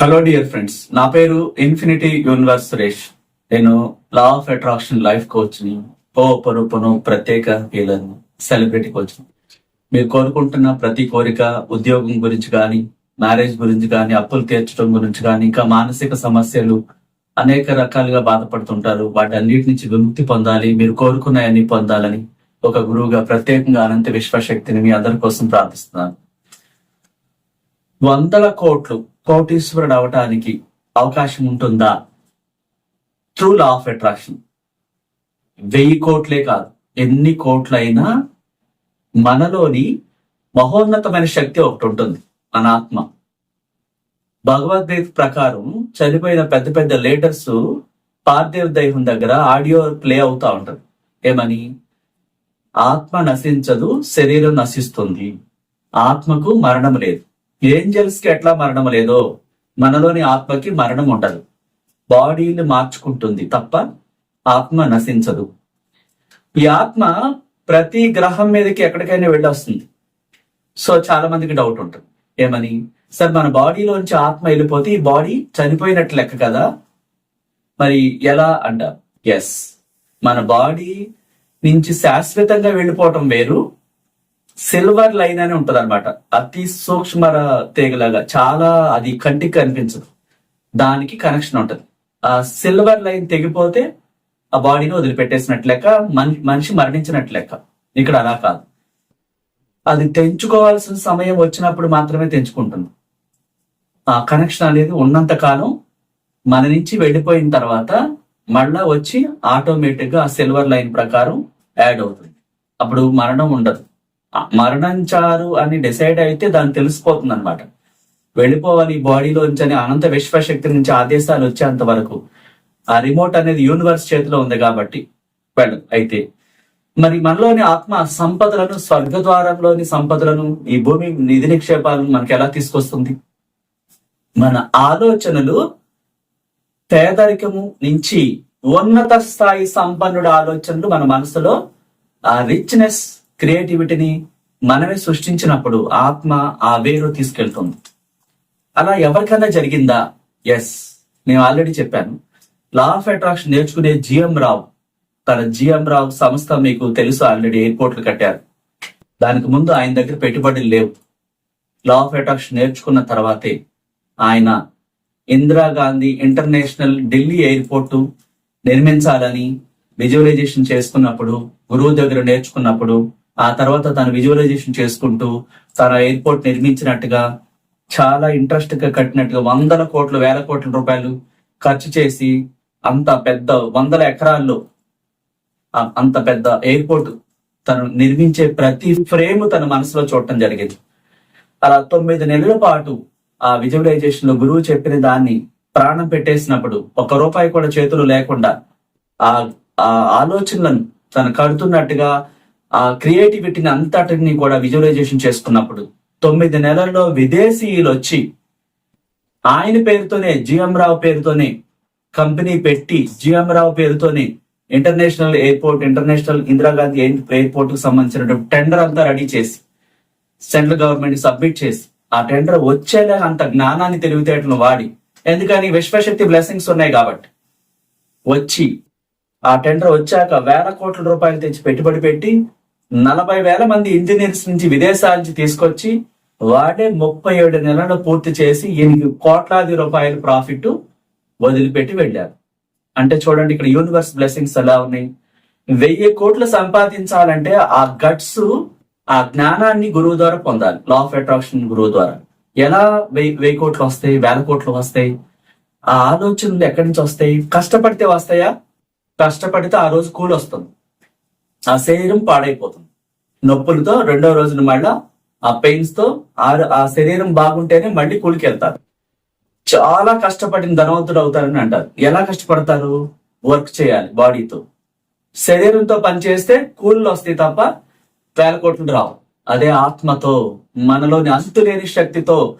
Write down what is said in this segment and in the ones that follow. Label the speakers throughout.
Speaker 1: Hello dear friends నా పేరు infinity universe Suresh. నేను లా ఆఫ్ అట్రాక్షన్ లైఫ్ కోచ్ని ఓ ప్రత్యేక హీలర్ సెలబ్రిటీ కోచ్ మీరు కోరుకుంటున్న ప్రతి కోరిక ఉద్యోగం గురించి కానీ మ్యారేజ్ గురించి కానీ అప్పులు తీర్చడం గురించి కానీ ఇంకా మానసిక సమస్యలు అనేక రకాలుగా బాధపడుతుంటారు. వాటి అన్నిటి నుంచి విముక్తి పొందాలి మీరు కోరుకున్నాయని పొందాలని ఒక గురువుగా ప్రత్యేకంగా అనంత విశ్వశక్తిని మీ అందరి కోసం ప్రార్థిస్తున్నాను. వందల కోట్లు కోటీశ్వరుడు అవటానికి అవకాశం ఉంటుందా ట్రూ లా ఆఫ్ అట్రాక్షన్ వెయ్యి కోట్లే కాదు ఎన్ని కోట్లైనా మనలోని మహోన్నతమైన శక్తి ఒకటి ఉంటుంది మన ఆత్మ. భగవద్గీత ప్రకారం చనిపోయిన పెద్ద పెద్ద లీడర్స్ పార్థివ దైవం దగ్గర ఆడియో ప్లే అవుతా ఉంటుంది. ఏమని? ఆత్మ నశించదు శరీరం నశిస్తుంది. ఆత్మకు మరణం లేదు. ఏంజల్స్కి ఎట్లా మరణం లేదో మనలోని ఆత్మకి మరణం ఉండదు. బాడీని మార్చుకుంటుంది తప్ప ఆత్మ నశించదు. ఈ ఆత్మ ప్రతి గ్రహం మీదకి ఎక్కడికైనా వెళ్ళొస్తుంది. సో చాలా మందికి డౌట్ ఉంటుంది. ఏమని? సార్ మన బాడీలోంచి ఆత్మ వెళ్ళిపోతే ఈ బాడీ చనిపోయినట్లు లెక్క కదా? మరి ఎలా అంట ఎస్ మన బాడీ నుంచి శాశ్వతంగా వెళ్ళిపోవటం వేరు సిల్వర్ లైన్ అని ఉంటది అనమాట అతి సూక్ష్మ తీగలాగా చాలా అది కంటికి కనిపించదు. దానికి కనెక్షన్ ఉంటది. ఆ సిల్వర్ లైన్ తెగిపోతే ఆ బాడీని వదిలిపెట్టేసినట్టు లెక్క మని- మనిషి మరణించినట్టు లెక్క. ఇక్కడ అలా కాదు. అది తెంచుకోవాల్సిన సమయం వచ్చినప్పుడు మాత్రమే తెంచుకుంటుంది. ఆ కనెక్షన్ అనేది ఉన్నంత కాలం మన నుంచి వెళ్ళిపోయిన తర్వాత మళ్ళా వచ్చి ఆటోమేటిక్గా ఆ సిల్వర్ లైన్ ప్రకారం యాడ్ అవుతుంది. అప్పుడు మరణం ఉండదు. మరణించారు అని డిసైడ్ అయితే దాన్ని తెలిసిపోతుంది అనమాట వెళ్ళిపోవాలి బాడీలో ఉంచని అని అనంత విశ్వశక్తి నుంచి ఆదేశాలు వచ్చేంత వరకు. ఆ రిమోట్ అనేది యూనివర్స్ చేతిలో ఉంది కాబట్టి వెళ్ళదు. అయితే మరి మనలోని ఆత్మ సంపదలను స్వర్గద్వారంలోని సంపదలను ఈ భూమి నిధి నిక్షేపాలను మనకి ఎలా తీసుకొస్తుంది? మన ఆలోచనలు పేదరికము నుంచి ఉన్నత స్థాయి సంపన్నుడు ఆలోచనలు మన మనసులో ఆ రిచ్నెస్ క్రియేటివిటీని మనమే సృష్టించినప్పుడు ఆత్మ ఆ వేరు తీసుకెళ్తుంది. అలా ఎవరికైనా జరిగిందా? ఎస్ నేను ఆల్రెడీ చెప్పాను. లా ఆఫ్ అట్రాక్షన్ నేర్చుకునే జిఎం రావు తన జిఎం రావు సంస్థ మీకు తెలుసు ఆల్రెడీ ఎయిర్పోర్ట్లు కట్టారు. దానికి ముందు ఆయన దగ్గర పెట్టుబడులు లేవు. లా ఆఫ్ అట్రాక్షన్ నేర్చుకున్న తర్వాతే ఆయన ఇందిరాగాంధీ ఇంటర్నేషనల్ ఢిల్లీ ఎయిర్పోర్టు నిర్మించాలని విజువలైజేషన్ చేసుకున్నప్పుడు గురువు దగ్గర నేర్చుకున్నప్పుడు ఆ తర్వాత తను విజువలైజేషన్ చేసుకుంటూ తన ఎయిర్పోర్ట్ నిర్మించినట్టుగా చాలా ఇంట్రెస్ట్గా కట్టినట్టుగా వందల కోట్లు వేల కోట్ల రూపాయలు ఖర్చు చేసి అంత పెద్ద వందల ఎకరాల్లో అంత పెద్ద ఎయిర్పోర్ట్ తను నిర్మించే ప్రతి ఫ్రేమ్ తన మనసులో చూడటం జరిగింది. అలా తొమ్మిది నెలల పాటు ఆ విజువలైజేషన్లో గురువు చెప్పిన దాన్ని ప్రాణం పెట్టేసినప్పుడు ఒక్క రూపాయి కూడా చేతులు లేకుండా ఆ ఆ ఆలోచనలను తను కడుతున్నట్టుగా ఆ క్రియేటివిటీని అంతటిని కూడా విజువలైజేషన్ చేసుకున్నప్పుడు తొమ్మిది నెలల్లో విదేశీయులు వచ్చి ఆయన పేరుతోనే జిఎం రావు పేరుతోనే కంపెనీ పెట్టి జిఎం రావు పేరుతోనే ఇంటర్నేషనల్ ఎయిర్పోర్ట్ ఇంటర్నేషనల్ ఇందిరాగాంధీ ఎయిర్పోర్ట్కు సంబంధించినటువంటి టెండర్ అంతా రెడీ చేసి సెంట్రల్ గవర్నమెంట్ సబ్మిట్ చేసి ఆ టెండర్ వచ్చేలా అంత జ్ఞానాన్ని తెలివితేటలు వాడి ఎందుకని విశ్వశక్తి బ్లెస్సింగ్స్ ఉన్నాయి కాబట్టి వచ్చి ఆ టెండర్ వచ్చాక వేల కోట్ల రూపాయలు తెచ్చి పెట్టుబడి పెట్టి నలభై వేల మంది ఇంజనీర్స్ నుంచి విదేశాల నుంచి తీసుకొచ్చి వాడే ముప్పై ఏడు నెలలు పూర్తి చేసి ఎనిమిది కోట్లాది రూపాయల ప్రాఫిట్ వదిలిపెట్టి వెళ్ళారు. అంటే చూడండి ఇక్కడ యూనివర్స్ బ్లెస్సింగ్స్ ఎలా ఉన్నాయి. వెయ్యి కోట్లు సంపాదించాలంటే ఆ గట్స్ ఆ జ్ఞానాన్ని గురువు ద్వారా పొందాలి. లా ఆఫ్ అట్రాక్షన్ గురువు ద్వారా. ఎలా వెయ్యి వెయ్యి కోట్లు వస్తాయి వేల కోట్లు వస్తాయి? ఆ ఆలోచనలు ఎక్కడి నుంచి వస్తాయి? కష్టపడితే వస్తాయా? కష్టపడితే ఆ రోజు కూలి వస్తుంది. ఆ శరీరం పాడైపోతుంది. నొప్పులతో రెండో రోజున మళ్ళా ఆ పెయిన్స్తో ఆ ఆ శరీరం బాగుంటేనే మళ్ళీ కూలికి వెళ్తారు చాలా కష్టపడిన ధనవంతుడు అవుతారని అంటారు. ఎలా కష్టపడతారు? వర్క్ చేయాలి బాడీతో. శరీరంతో పనిచేస్తే కూలీలు వస్తాయి తప్ప వేల కోట్లు రావు. అదే ఆత్మతో మనలోని అంతులేని శక్తితో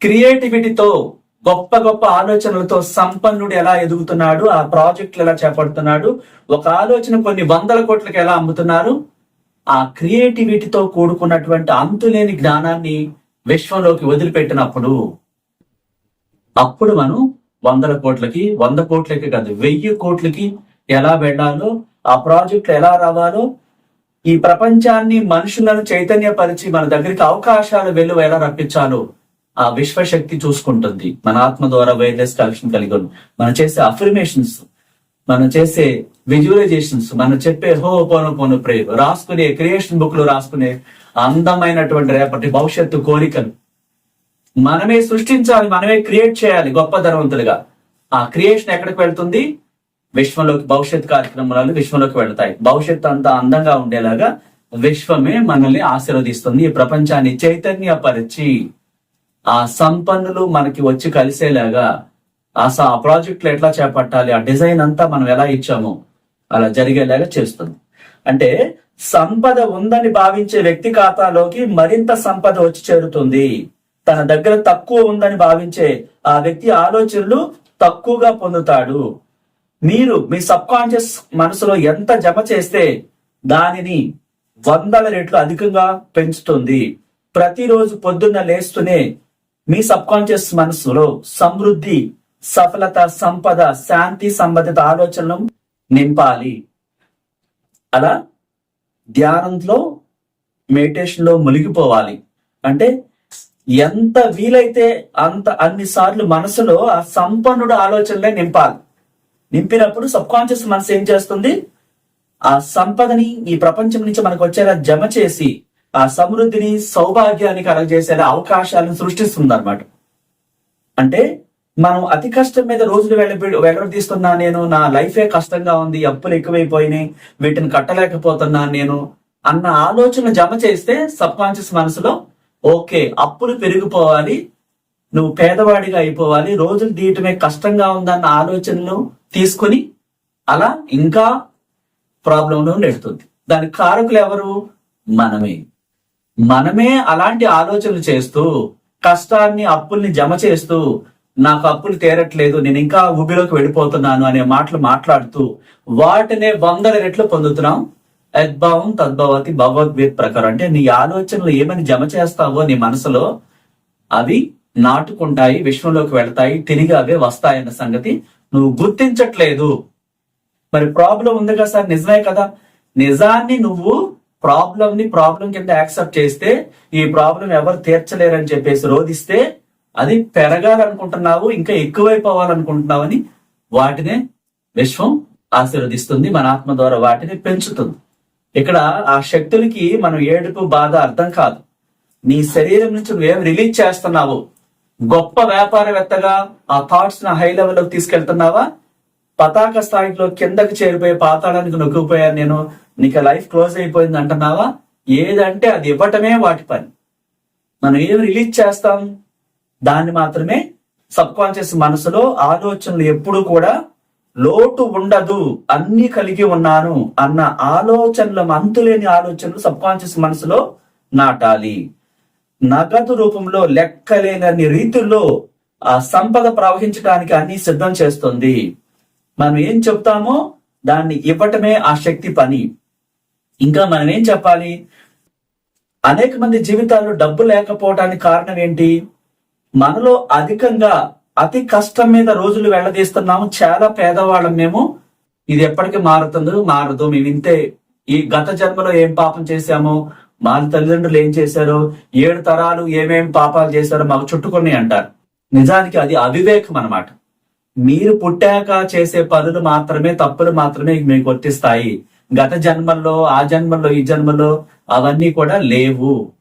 Speaker 1: క్రియేటివిటీతో గొప్ప గొప్ప ఆలోచనలతో సంపన్నుడు ఎలా ఎదుగుతున్నాడు? ఆ ప్రాజెక్టులు ఎలా చేపడుతున్నాడు? ఒక ఆలోచన కొన్ని వందల కోట్లకి ఎలా అమ్ముతున్నారు? ఆ క్రియేటివిటీతో కూడుకున్నటువంటి అంతులేని జ్ఞానాన్ని విశ్వంలోకి వదిలిపెట్టినప్పుడు అప్పుడు మనం వందల కోట్లకి వంద కోట్లకి కాదు వెయ్యి కోట్లకి ఎలా వెళ్ళాలో ఆ ప్రాజెక్టులు ఎలా రావాలో ఈ ప్రపంచాన్ని మనుషులను చైతన్యపరిచి మన దగ్గరికి అవకాశాలు వెలువ ఎలా రప్పించాలో ఆ విశ్వశక్తి చూసుకుంటుంది. మన ఆత్మ ద్వారా వైర్లెస్ కలెక్షన్ కలిగి ఉంది. మనం చేసే అఫర్మేషన్స్ మనం చేసే విజువలైజేషన్స్ మనం చెప్పే హో పోను పోను ప్రేమ రాసుకునే క్రియేషన్ బుక్లో రాసుకునే అందమైనటువంటి రేపటి భవిష్యత్తు కోరికలు. మనమే సృష్టించాలి మనమే క్రియేట్ చేయాలి గొప్ప ధనవంతులుగా. ఆ క్రియేషన్ ఎక్కడికి వెళ్తుంది? విశ్వంలోకి భవిష్యత్ కార్యక్రమాలు విశ్వంలోకి వెళ్తాయి. భవిష్యత్తు అంతా అందంగా ఉండేలాగా విశ్వమే మనల్ని ఆశీర్వదిస్తుంది. ఈ ప్రపంచాన్ని చైతన్యపరిచి ఆ సంపన్నులు మనకి వచ్చి కలిసేలాగా ఆ ప్రాజెక్టులు ఎట్లా చేపట్టాలి? ఆ డిజైన్ అంతా మనం ఎలా ఇచ్చామో? అలా జరిగేలాగా చేస్తుంది. అంటే సంపద ఉందని భావించే వ్యక్తి ఖాతాలోకి మరింత సంపద వచ్చి చేరుతుంది. తన దగ్గర తక్కువ ఉందని భావించే ఆ వ్యక్తి ఆలోచనలు తక్కువగా పొందుతాడు. మీరు మీ సబ్ కాన్షియస్ మనసులో ఎంత జమ చేస్తే దానిని వందల రెట్లు అధికంగా పెంచుతుంది. ప్రతిరోజు పొద్దున్న లేస్తూనే మీ సబ్ కాన్షియస్ మనసులో సమృద్ధి సఫలత సంపద శాంతి సంబంధిత ఆలోచనలు నింపాలి. అలా ధ్యానంలో మెడిటేషన్లో మునిగిపోవాలి. అంటే ఎంత వీలైతే అంత అన్ని సార్లు మనసులో ఆ సంపన్నుడు ఆలోచనలే నింపాలి. నింపినప్పుడు సబ్ కాన్షియస్ మనసు ఏం చేస్తుంది? ఆ సంపదని ఈ ప్రపంచం నుంచి మనకు వచ్చేలా జమ చేసి సమృద్ధిని సౌభాగ్యాన్ని కలగజేసేలా అవకాశాలను సృష్టిస్తుంది అనమాట అంటే మనం అతి కష్టం మీద రోజులు వెళ్ళ వెళ్ళదీస్తున్నా నేను నా లైఫే కష్టంగా ఉంది అప్పులు ఎక్కువైపోయినాయి వీటిని కట్టలేకపోతున్నాను నేను అన్న ఆలోచన జమ చేస్తే సబ్ కాన్షియస్ మనసులో ఓకే అప్పులు పెరిగిపోవాలి నువ్వు పేదవాడిగా అయిపోవాలి రోజులు తీయటమే కష్టంగా ఉందన్న ఆలోచనలు తీసుకొని అలా ఇంకా ప్రాబ్లంలో నెడుతుంది దానికి కారకులు ఎవరు? మనమే. మనమే అలాంటి ఆలోచనలు చేస్తూ కష్టాన్ని అప్పుల్ని జమ చేస్తూ నాకు అప్పులు తీరట్లేదు నేను ఇంకా ఊబిలోకి వెళ్ళిపోతున్నాను అనే మాటలు మాట్లాడుతూ వాటినే వందల రెట్లు పొందుతున్నాం. యద్భావం తద్భవతి భగవద్గీత ప్రకారం. అంటే నీ ఆలోచనలు ఏమని జమ చేస్తావో నీ మనసులో అవి నాటుకుంటాయి విశ్వంలోకి వెళ్తాయి తిరిగి అవే వస్తాయన్న సంగతి నువ్వు గుర్తించట్లేదు. మరి ప్రాబ్లం ఉంది కదా సార్ నిజమే కదా? నిజాన్ని నువ్వు ప్రాబ్లం ని ప్రాబ్లం కింద యాక్సెప్ట్ చేస్తే ఈ ప్రాబ్లం ఎవరు తీర్చలేరని చెప్పేసి రోధిస్తే అది పెరగాలనుకుంటున్నావు ఇంకా ఎక్కువైపోవాలనుకుంటున్నావు అని వాటినే విశ్వం ఆశీర్వదిస్తుంది మన ఆత్మ ద్వారా వాటిని పెంచుతుంది. ఇక్కడ ఆ శక్తులకి మనం ఏడుపు బాధ అర్థం కాదు. నీ శరీరం నుంచి నువ్వేం రిలీజ్ చేస్తున్నావు? గొప్ప వ్యాపారవేత్తగా ఆ థాట్స్ని హై లెవెల్లోకి తీసుకెళ్తున్నావా? పతాక స్థాయిలో కిందకి చేరిపోయి పాతాళానికి నొక్కిపోయాను నేను. నీకు లైఫ్ క్లోజ్ అయిపోయింది అంటున్నావా? ఏదంటే అది ఇవ్వటమే వాటి పని. మనం ఏం రిలీజ్ చేస్తాం? దాన్ని మాత్రమే సబ్ కాన్షియస్ మనసులో ఆలోచనలు ఎప్పుడు కూడా లోటు ఉండదు. అన్ని కలిగి ఉన్నాను అన్న ఆలోచనలు అంతులేని ఆలోచనలు సబ్ కాన్షియస్ మనసులో నాటాలి. నగదు రూపంలో లెక్కలేనన్ని రీతుల్లో ఆ సంపద ప్రవహించడానికి అన్ని సిద్ధం చేస్తుంది. మనం ఏం చెప్తామో దాన్ని ఇవ్వటమే ఆ శక్తి పని. ఇంకా మనం ఏం చెప్పాలి? అనేక మంది జీవితాల్లో డబ్బు లేకపోవడానికి కారణం ఏంటి? మనలో అధికంగా అతి కష్టం మీద రోజులు వెళ్ళదీస్తున్నాము. చాలా పేదవాళ్ళం మేము. ఇది ఎప్పటికీ మారుతుందో మారదు. మేము ఇంతే. ఈ గత జన్మలో ఏం పాపం చేశామో మా తల్లిదండ్రులు ఏం చేశారో ఏడు తరాలు ఏమేం పాపాలు చేశారో మాకు చుట్టుకొని అంటారు. నిజానికి అది అవివేకం అన్నమాట. మీరు పుట్టాక చేసే పనులు మాత్రమే తప్పులు మాత్రమే మీకు వర్తిస్తాయి. గత జన్మల్లో ఆ జన్మల్లో ఈ జన్మలో అవన్నీ కూడా లేవు.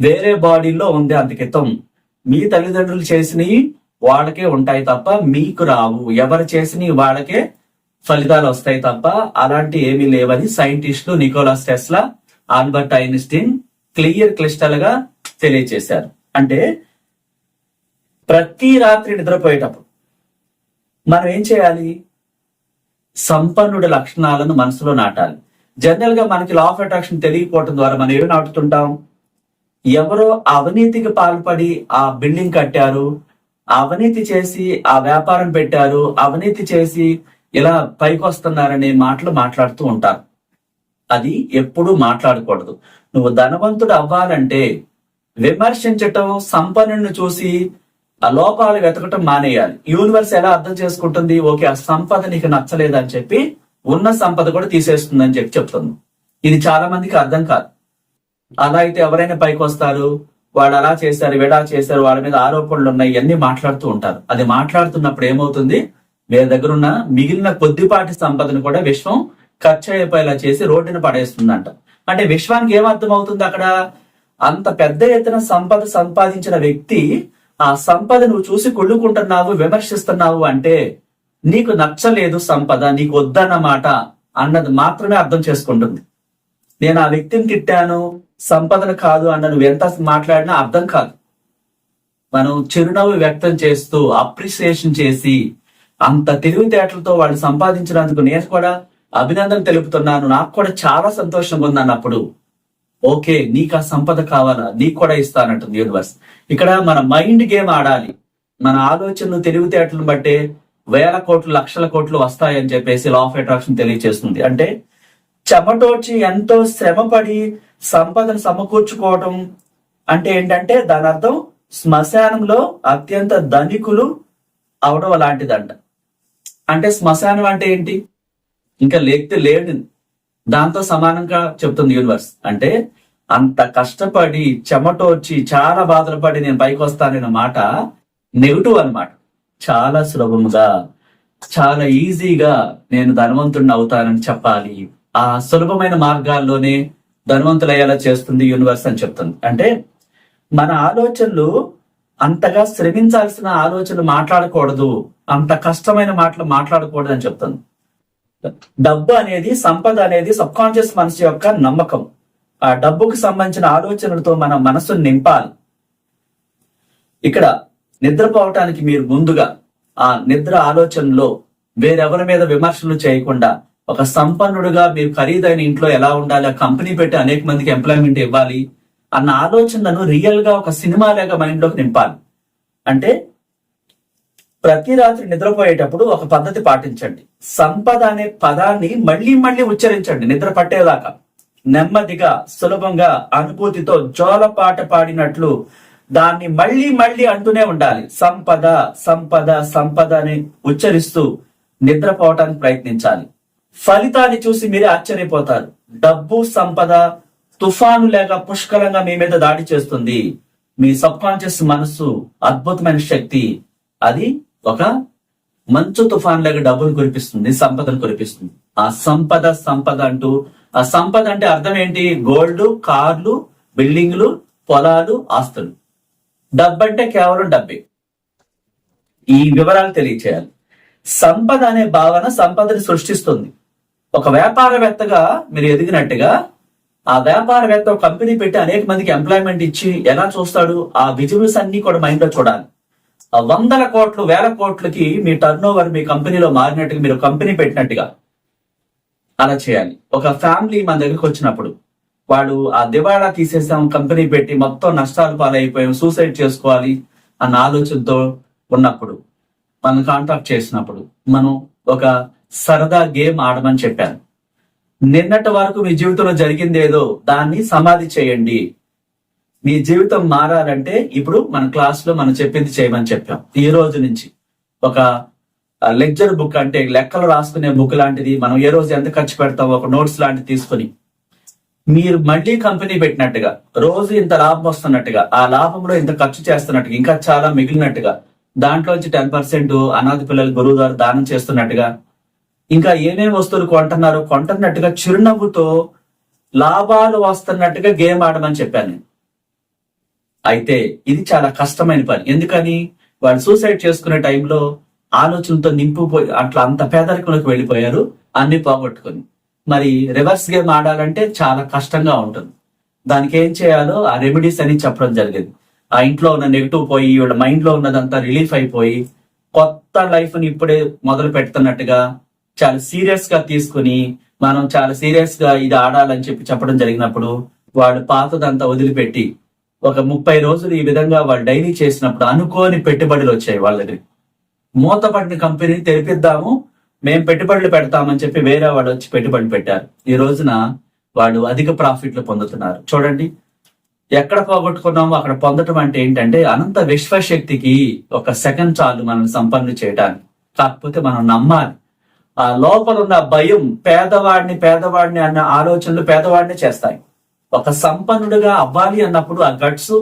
Speaker 1: వేరే బాడీలో ఉంది అంత క్రితం మీ తల్లిదండ్రులు చేసినవి వాళ్ళకే ఉంటాయి తప్ప మీకు రావు. ఎవరు చేసినవి వాళ్ళకే ఫలితాలు వస్తాయి తప్ప అలాంటి ఏమీ లేవని సైంటిస్టులు Nikola Tesla Albert Einstein clear క్లిస్టల్గా తెలియచేశారు. అంటే ప్రతి రాత్రి నిద్రపోయేటప్పుడు మనం ఏం చేయాలి? సంపన్నుడి లక్షణాలను మనసులో నాటాలి. జనరల్గా మనకి లా ఆఫ్ అట్రాక్షన్ తెలియకపోవడం ద్వారా మనం ఏమి నాటుతుంటాం? ఎవరో అవినీతికి పాల్పడి ఆ బిల్డింగ్ కట్టారు అవినీతి చేసి ఆ వ్యాపారం పెట్టారు అవినీతి చేసి ఇలా పైకి వస్తున్నారనే మాటలు మాట్లాడుతూ ఉంటారు అది ఎప్పుడూ మాట్లాడకూడదు. నువ్వు ధనవంతుడు అవ్వాలంటే విమర్శించటం సంపన్నుని చూసి ఆ లోపాలు వెతకటం మానేయాలి. యూనివర్స్ ఎలా అర్థం చేసుకుంటుంది? ఓకే ఆ సంపద నీకు నచ్చలేదని చెప్పి ఉన్న సంపద కూడా తీసేస్తుందని చెప్పి చెప్తుంది. ఇది చాలా మందికి అర్థం కాదు. అలా అయితే ఎవరైనా పైకి వస్తారు? వాడు అలా చేశారు విడా చేశారు వాళ్ళ మీద ఆరోపణలు ఉన్నాయి ఇవన్నీ మాట్లాడుతూ ఉంటారు. అది మాట్లాడుతున్నప్పుడు ఏమవుతుంది? వీళ్ళ దగ్గర ఉన్న మిగిలిన కొద్దిపాటి సంపదను కూడా విశ్వం ఖర్చు అయిపోయేలా చేసి రోడ్డును పడేస్తుందంట. అంటే విశ్వానికి ఏమర్థం అవుతుంది అక్కడ? అంత పెద్ద ఎత్తున సంపద సంపాదించిన వ్యక్తి ఆ సంపద నువ్వు చూసి కుళ్ళుకుంటున్నావు విమర్శిస్తున్నావు అంటే నీకు నచ్చలేదు సంపద నీకు వద్దన్నమాట అన్నది మాత్రమే అర్థం చేసుకుంటుంది. నేను ఆ వ్యక్తిని తిట్టాను సంపదను కాదు అన్న నువ్వు ఎంత మాట్లాడినా అర్థం కాదు. మనం చిరునవ్వు వ్యక్తం చేస్తూ అప్రిసియేషన్ చేసి అంత తెలివితేటలతో వాళ్ళు సంపాదించినందుకు నేను కూడా అభినందన తెలుపుతున్నాను. నాకు కూడా చాలా సంతోషంగా ఉంది అన్నప్పుడు ఓకే నీకు ఆ సంపద కావాలా? నీకు కూడా ఇస్తానంటుంది యూనివర్స్. ఇక్కడ మన మైండ్ గేమ్ ఆడాలి. మన ఆలోచనలు తెలివితేటలను బట్టే వేల కోట్లు లక్షల కోట్లు వస్తాయని చెప్పేసి లా ఆఫ్ అట్రాక్షన్ తెలియజేస్తుంది అంటే చెమటోడ్చి ఎంతో శ్రమపడి సంపదను సమకూర్చుకోవటం అంటే ఏంటంటే దాని అర్థం శ్మశానంలో అత్యంత ధనికులు అవడం అలాంటిదంట. అంటే శ్మశానం అంటే ఏంటి? ఇంకా లేకపోతే లేడు దాంతో సమానంగా చెప్తుంది యూనివర్స్ అంటే అంత కష్టపడి చెమటోర్చి చాలా బాధలు పడి నేను పైకి వస్తానన్న మాట నెగిటివ్ అన్నమాట. చాలా సులభముగా చాలా ఈజీగా నేను ధనవంతుడిని అవుతానని చెప్పాలి. ఆ సులభమైన మార్గాల్లోనే ధనవంతులయ్యేలా చేస్తుంది యూనివర్స్ అని చెప్తుంది. అంటే మన ఆలోచనలు అంతగా శ్రమించాల్సిన ఆలోచనలు మాట్లాడకూడదు అంత కష్టమైన మాటలు మాట్లాడకూడదు అని చెప్తుంది. డబ్బు అనేది సంపద అనేది సబ్ కాన్షియస్ మనసు యొక్క నమ్మకం. ఆ డబ్బుకు సంబంధించిన ఆలోచనలతో మన మనసును నింపాలి. ఇక్కడ నిద్రపోవటానికి మీరు ముందుగా ఆ నిద్ర ఆలోచనలో వేరెవరి మీద విమర్శలు చేయకుండా ఒక సంపన్నుడుగా మీరు ఖరీదైన ఇంట్లో ఎలా ఉండాలి ఆ కంపెనీ పెట్టి అనేక మందికి ఎంప్లాయ్మెంట్ ఇవ్వాలి అన్న ఆలోచనను రియల్గా ఒక సినిమా లేక మైండ్లోకి నింపాలి. అంటే ప్రతి రాత్రి నిద్రపోయేటప్పుడు ఒక పద్ధతి పాటించండి. సంపద అనే పదాన్ని మళ్ళీ మళ్ళీ ఉచ్చరించండి నిద్ర పట్టేదాకా. నెమ్మదిగా సులభంగా అనుభూతితో జోలపాట పాడినట్లు దాన్ని మళ్ళీ మళ్ళీ అంటూనే ఉండాలి. సంపద సంపద సంపద అని ఉచ్చరిస్తూ నిద్రపోవటానికి ప్రయత్నించాలి. ఫలితాన్ని చూసి మీరే ఆశ్చర్యపోతారు. డబ్బు సంపద తుఫాను లేక పుష్కలంగా మీ మీద దాడి చేస్తుంది. మీ సబ్ కాన్షియస్ మనస్సు అద్భుతమైన శక్తి. అది ఒక మంచు తుఫాన్ లాగా డబ్బును కురిపిస్తుంది సంపదను కురిపిస్తుంది. ఆ సంపద సంపద అంటూ ఆ సంపద అంటే అర్థం ఏంటి? గోల్డ్ కార్లు బిల్డింగ్లు పొలాలు ఆస్తులు. డబ్బు అంటే కేవలం డబ్బే. ఈ వివరాలు తెలియచేయాలి. సంపద అనే భావన సంపదని సృష్టిస్తుంది. ఒక వ్యాపారవేత్తగా మీరు ఎదిగినట్టుగా ఆ వ్యాపారవేత్త కంపెనీ పెట్టి అనేక మందికి ఎంప్లాయ్మెంట్ ఇచ్చి ఎలా చూస్తాడు? ఆ విజువల్స్ అన్ని కూడా మైండ్లో చూడాలి. వందల కోట్లు వేల కోట్లకి మీ టర్న్ ఓవర్ మీ కంపెనీలో మారినట్టుగా మీరు కంపెనీ పెట్టినట్టుగా అలా చేయాలి. ఒక ఫ్యామిలీ మన దగ్గరికి వచ్చినప్పుడు వాడు ఆ దివాళా తీసేసాం కంపెనీ పెట్టి మొత్తం నష్టాలు పాలైపోయాం సూసైడ్ చేసుకోవాలి అన్న ఆలోచనతో ఉన్నప్పుడు మనం కాంటాక్ట్ చేసినప్పుడు మనం ఒక సరదా గేమ్ ఆడమని చెప్పాను. నిన్నటి వరకు మీ జీవితంలో జరిగింది ఏదో దాన్ని సమాధి చేయండి. మీ జీవితం మారాలంటే ఇప్పుడు మన క్లాస్లో మనం చెప్పింది చేయమని చెప్పాం. ఈ రోజు నుంచి ఒక లెక్చర్ బుక్ అంటే లెక్కలు రాసుకునే బుక్ లాంటిది. మనం ఏ రోజు ఎంత ఖర్చు పెడతాం ఒక నోట్స్ లాంటిది తీసుకుని మీరు మళ్ళీ కంపెనీ పెట్టినట్టుగా రోజు ఇంత లాభం వస్తున్నట్టుగా ఆ లాభంలో ఇంత ఖర్చు చేస్తున్నట్టుగా ఇంకా చాలా మిగిలినట్టుగా దాంట్లోంచి టెన్ పర్సెంట్ అనాథ పిల్లలు గురువు గారు దానం చేస్తున్నట్టుగా ఇంకా ఏమేమి వస్తువులు కొంటున్నారో కొంటున్నట్టుగా చిరునవ్వుతో లాభాలు వస్తున్నట్టుగా గేమ్ ఆడమని చెప్పాను నేను. అయితే ఇది చాలా కష్టమైన పని. ఎందుకని? వాళ్ళు సూసైడ్ చేసుకునే టైంలో ఆలోచనతో నింపుపోయి అట్లా అంత పేదరికంలోకి వెళ్ళిపోయారు అన్ని పోగొట్టుకుని. మరి రివర్స్ గేమ్ ఆడాలంటే చాలా కష్టంగా ఉంటుంది. దానికి ఏం చేయాలో ఆ రెమెడీస్ అని చెప్పడం జరిగింది. ఆ ఇంట్లో ఉన్న నెగిటివ్ పోయి వీళ్ళ మైండ్లో ఉన్నదంతా రిలీఫ్ అయిపోయి కొత్త లైఫ్ని ఇప్పుడే మొదలు పెడుతున్నట్టుగా చాలా సీరియస్గా తీసుకుని మనం చాలా సీరియస్గా ఇది ఆడాలని చెప్పి చెప్పడం జరిగినప్పుడు వాళ్ళు పాతదంతా వదిలిపెట్టి ఒక ముప్పై రోజులు ఈ విధంగా వాళ్ళు డైలీ చేసినప్పుడు అనుకోని పెట్టుబడులు వచ్చాయి వాళ్ళ దగ్గర. మూతపడిన కంపెనీని తెరిపిద్దాము మేము పెట్టుబడులు పెడతామని చెప్పి వేరే వాళ్ళు వచ్చి పెట్టుబడులు పెట్టారు. ఈ రోజున వాళ్ళు అధిక ప్రాఫిట్లు పొందుతున్నారు. చూడండి ఎక్కడ పోగొట్టుకున్నామో అక్కడ పొందటం అంటే ఏంటంటే అనంత విశ్వశక్తికి ఒక సెకండ్ చాలు మనల్ని సంపన్నులు చేయడానికి. కాకపోతే మనం నమ్మాలి. ఆ లోపల ఉన్న భయం పేదవాడిని పేదవాడిని అన్న ఆలోచనలు పేదవాడిని చేస్తాయి. ఒక సంపన్నుడుగా అవ్వాలి అన్నప్పుడు ఆ గట్స్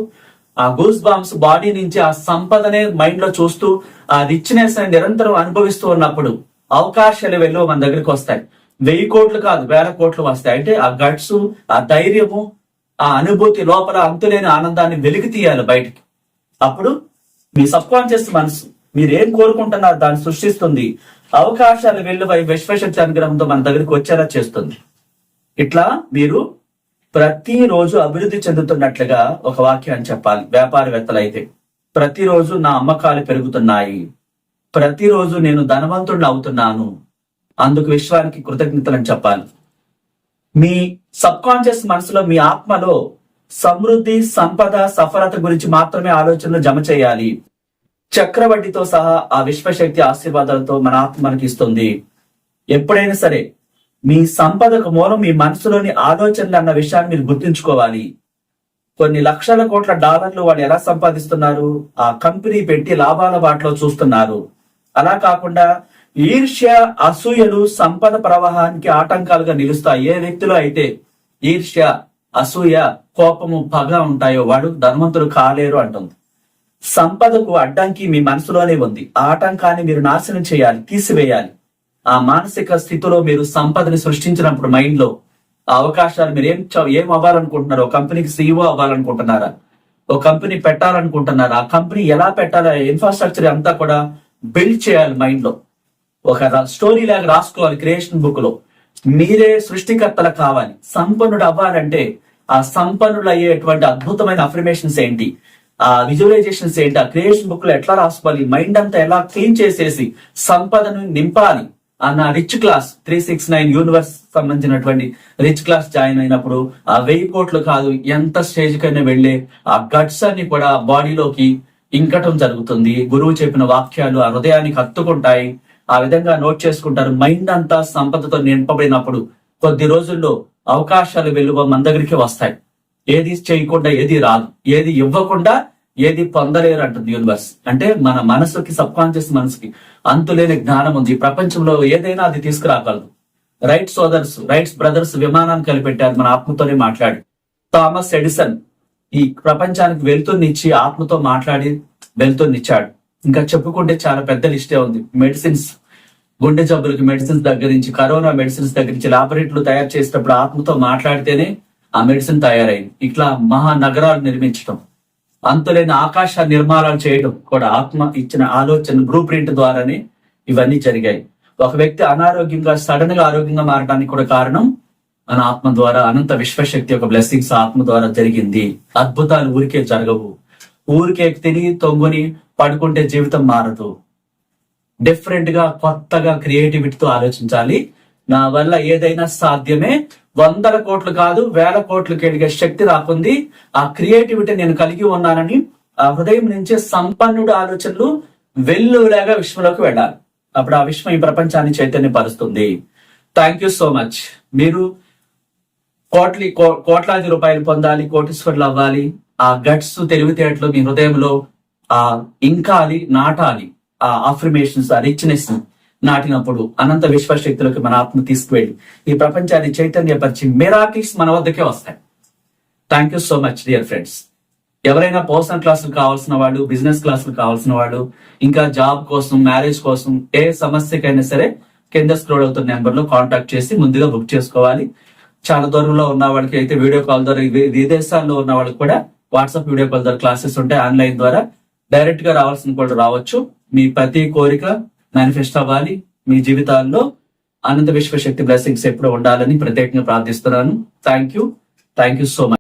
Speaker 1: ఆ గూస్ బాంబ్స్ బాడీ నుంచి ఆ సంపదనే మైండ్లో చూస్తూ ఆ రిచ్నెస్ నిరంతరం అనుభవిస్తూ ఉన్నప్పుడు అవకాశాలు వెళ్ళి మన దగ్గరికి వస్తాయి. వెయ్యి కోట్లు కాదు వేల కోట్లు వస్తాయి. అంటే ఆ గట్స్ ఆ ధైర్యము ఆ అనుభూతి లోపల అంతులేని ఆనందాన్ని వెలికి తీయాలి బయటికి. అప్పుడు మీ సబ్ కాన్షియస్ మనసు మీరు ఏం కోరుకుంటున్నారు దాన్ని సృష్టిస్తుంది? అవకాశాలు వెల్లువై విశ్వేశ్వర అనుగ్రహంతో మన దగ్గరికి వచ్చేలా చేస్తుంది. ఇట్లా మీరు ప్రతిరోజు అభివృద్ధి చెందుతున్నట్లుగా ఒక వాక్యాన్ని చెప్పాలి. వ్యాపారవేత్తలు అయితే ప్రతిరోజు నా అమ్మకాలు పెరుగుతున్నాయి. ప్రతిరోజు నేను ధనవంతుడిని అవుతున్నాను. అందుకు విశ్వానికి కృతజ్ఞతలను చెప్పాలి. మీ సబ్ కాన్షియస్ మనసులో మీ ఆత్మలో సమృద్ధి సంపద సఫలత గురించి మాత్రమే ఆలోచనలు జమ చేయాలి. చక్రవడ్డీతో సహా ఆ విశ్వశక్తి ఆశీర్వాదాలతో మన ఆత్మ మనకి ఇస్తుంది. ఎప్పుడైనా సరే మీ సంపదకు మూలం మీ మనసులోని ఆలోచనలు అన్న విషయాన్ని మీరు గుర్తుంచుకోవాలి. కొన్ని లక్షల కోట్ల డాలర్లు వాళ్ళు ఎలా సంపాదిస్తున్నారు? ఆ కంపెనీ పెట్టి లాభాల బాటలో చూస్తున్నారు. అలా కాకుండా ఈర్ష్య అసూయలు సంపద ప్రవాహానికి ఆటంకాలుగా నిలుస్తాయి. ఏ వ్యక్తిలో అయితే ఈర్ష్య అసూయ కోపము పగ ఉంటాయో వాడు ధనవంతుడు కాలేరు అంటుంది. సంపదకు అడ్డంకి మీ మనసులోనే ఉంది. ఆ ఆటంకాన్ని మీరు నాశనం చేయాలి తీసివేయాలి. ఆ మానసిక స్థితిలో మీరు సంపదని సృష్టించినప్పుడు మైండ్లో ఆ అవకాశాలు మీరు ఏం ఏం అవ్వాలనుకుంటున్నారు? ఒక కంపెనీకి సీఈఓ అవ్వాలనుకుంటున్నారా? ఒక కంపెనీ పెట్టాలనుకుంటున్నారా? ఆ కంపెనీ ఎలా పెట్టాలా? ఇన్ఫ్రాస్ట్రక్చర్ అంతా కూడా బిల్డ్ చేయాలి మైండ్లో ఒక స్టోరీ లాగా రాసుకోవాలి క్రియేషన్ బుక్లో. మీరే సృష్టికర్తలు కావాలి. సంపన్నుడు అవ్వాలంటే ఆ సంపన్నుడు అయ్యేటువంటి అద్భుతమైన అఫర్మేషన్స్ ఏంటి? ఆ విజువలైజేషన్స్ ఏంటి? ఆ క్రియేషన్ బుక్లో ఎట్లా రాసుకోవాలి? మైండ్ అంతా ఎలా క్లీన్ చేసేసి సంపదను నింపాలి? అన్న rich class three six nine universe సంబంధించినటువంటి రిచ్ క్లాస్ జాయిన్ అయినప్పుడు ఆ వెయ్యి కోట్లు కాదు ఎంత స్టేజ్ కైనా వెళ్ళే ఆ గట్స్ అన్ని కూడా బాడీలోకి ఇంకటం జరుగుతుంది. గురువు చెప్పిన వాక్యాలు ఆ హృదయానికి హత్తుకుంటాయి. ఆ విధంగా నోట్ చేసుకుంటారు. మైండ్ అంతా సంపదతో నింపబడినప్పుడు కొద్ది రోజుల్లో అవకాశాలు వెలువ మన దగ్గరికి వస్తాయి. ఏది చేయకుండా ఏది రాదు. ఏది ఇవ్వకుండా ఏది పొందలేరు అంటుంది యూనివర్స్ అంటే మన మనసుకి సబ్ కాన్షియస్ మనసుకి అంతులేని జ్ఞానం ఉంది. ఈ ప్రపంచంలో ఏదైనా అది తీసుకురాగలదు. రైట్ సోదర్స్ రైట్స్ బ్రదర్స్ విమానాన్ని కలిపెట్టారు మన ఆత్మతోనే మాట్లాడి. థామస్ ఎడిసన్ ఈ ప్రపంచానికి వెళ్తున్నిచ్చి ఆత్మతో మాట్లాడి వెళ్తున్నిచ్చాడు ఇంకా చెప్పుకుంటే చాలా పెద్ద లిస్టే ఉంది. మెడిసిన్స్ గుండె జబ్బులకి మెడిసిన్స్ దగ్గర నుంచి కరోనా మెడిసిన్స్ దగ్గర నుంచి లాబొరేటరీలు తయారు చేసేటప్పుడు ఆత్మతో మాట్లాడితేనే ఆ మెడిసిన్ తయారైంది. ఇట్లా మహానగరాలు నిర్మించడం అంతులేని ఆకాశ నిర్మాణాలు చేయడం కూడా ఆత్మ ఇచ్చిన ఆలోచన బ్లూ ప్రింట్ ద్వారానే ఇవన్నీ జరిగాయి. ఒక వ్యక్తి అనారోగ్యంగా సడన్గా ఆరోగ్యంగా మారడానికి కూడా కారణం మన ఆత్మ ద్వారా అనంత విశ్వశక్తి యొక్క బ్లెస్సింగ్స్ ఆత్మ ద్వారా జరిగింది. అద్భుతాలు ఊరికే జరగవు. ఊరికే తిని తొంగుని పడుకుంటే జీవితం మారదు. డిఫరెంట్గా కొత్తగా క్రియేటివిటీతో ఆలోచించాలి. నా వల్ల ఏదైనా సాధ్యమే. వందల కోట్లు కాదు వేల కోట్లకి ఎదిగే శక్తి రాకుంది ఆ క్రియేటివిటీ నేను కలిగి ఉన్నానని ఆ హృదయం నుంచే సంపన్నుడు ఆలోచనలు వెల్లులాగా విశ్వంలోకి వెళ్ళాలి. అప్పుడు ఆ విశ్వం ఈ ప్రపంచాన్ని చైతన్యపరుస్తుంది. థ్యాంక్ యూ సో మచ్ మీరు కోట్లి కో- కోట్లాది రూపాయలు పొందాలి కోటీశ్వరులు అవ్వాలి. ఆ గట్స్ తెలివితేటలు మీ హృదయంలో ఆ ఇంకాలి నాటాలి. ఆ అఫర్మేషన్స్ ఆ రిచ్నెస్ నాటినప్పుడు అనంత విశ్వశక్తులకు మన ఆత్మ తీసుకువెళ్ళి ఈ ప్రపంచాన్ని చైతన్యపరిచి మిరాకిల్స్ మన వద్దకే వస్తాయి. Thank you so much dear friends ఎవరైనా పర్సనల్ క్లాసులు కావాల్సిన వాళ్ళు బిజినెస్ క్లాసులు కావాల్సిన వాళ్ళు ఇంకా జాబ్ కోసం మ్యారేజ్ కోసం ఏ సమస్యకైనా సరే కింద స్క్రోల్ అవుతున్న నెంబర్లో కాంటాక్ట్ చేసి ముందుగా బుక్ చేసుకోవాలి. చాలా దూరంలో ఉన్న వాళ్ళకి అయితే వీడియో కాల్ ద్వారా విదేశాల్లో ఉన్న వాళ్ళకి కూడా వాట్సాప్ వీడియో కాల్ ద్వారా క్లాసెస్ ఉంటాయి. ఆన్లైన్ ద్వారా డైరెక్ట్గా రావాల్సిన కూడా రావచ్చు. మీ ప్రతి కోరిక మేనిఫెస్ట్ అవ్వాలి. మీ జీవితాల్లో అనంత విశ్వశక్తి బ్లెస్సింగ్స్ ఎప్పుడు ఉండాలని ప్రత్యేకంగా ప్రార్థిస్తున్నాను. Thank you thank you so much